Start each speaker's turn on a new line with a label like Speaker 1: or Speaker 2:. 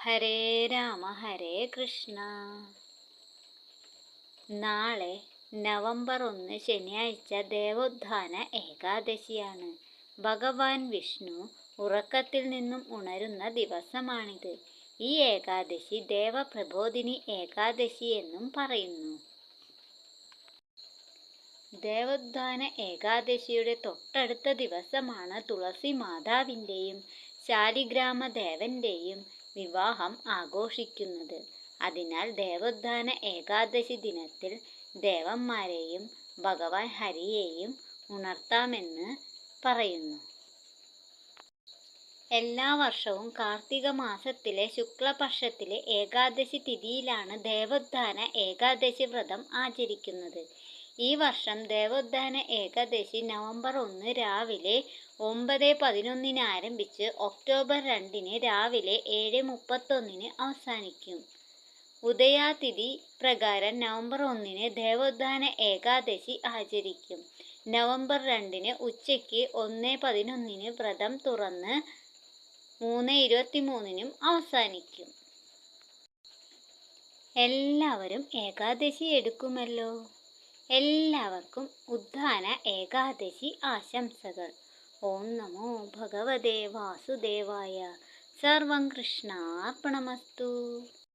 Speaker 1: ഹരേ രാമ ഹരേ കൃഷ്ണ. നാളെ നവംബർ ഒന്ന് ശനിയാഴ്ച ദേവോത്ഥാന ഏകാദശിയാണ്. ഭഗവാൻ വിഷ്ണു ഉറക്കത്തിൽ നിന്നും ഉണരുന്ന ദിവസമാണിത്. ഈ ഏകാദശി ദേവപ്രബോധിനി ഏകാദശി എന്നും പറയുന്നു. ദേവോത്ഥാന ഏകാദശിയുടെ തൊട്ടടുത്ത ദിവസമാണ് തുളസി മാതാവിന്റെയും ശാലിഗ്രാമദേവന്റെയും വിവാഹം ആഘോഷിക്കുന്നത്. അതിനാൽ ദേവോത്ഥാന ഏകാദശി ദിനത്തിൽ ദേവന്മാരെയും ഭഗവാൻ ഹരിയെയും ഉണർത്താമെന്ന് പറയുന്നു. എല്ലാ വർഷവും കാർത്തിക മാസത്തിലെ ശുക്ലപക്ഷത്തിലെ ഏകാദശി തിഥിയിലാണ് ദേവോത്ഥാന ഏകാദശി വ്രതം ആചരിക്കുന്നത്. ഈ വർഷം ദേവോത്ഥാന ഏകാദശി നവംബർ ഒന്ന് രാവിലെ ഒമ്പത് പതിനൊന്നിന് ആരംഭിച്ച് ഒക്ടോബർ രണ്ടിന് രാവിലെ ഏഴ് മുപ്പത്തൊന്നിന് അവസാനിക്കും. ഉദയാതിഥി പ്രകാരം നവംബർ ഒന്നിന് ദേവോത്ഥാന ഏകാദശി ആചരിക്കും. നവംബർ രണ്ടിന് ഉച്ചയ്ക്ക് ഒന്ന് പതിനൊന്നിന് വ്രതം തുറന്ന് മൂന്ന് ഇരുപത്തി മൂന്നിനും അവസാനിക്കും. എല്ലാവരും ഏകാദശി എടുക്കുമല്ലോ. എല്ലാവർക്കും ഉദ്ധാന ഏകാദശി ആശംസകൾ. ഓം നമോ ഭഗവതേ വാസുദേവായ. സർവം കൃഷ്ണാർപ്പണമസ്തു.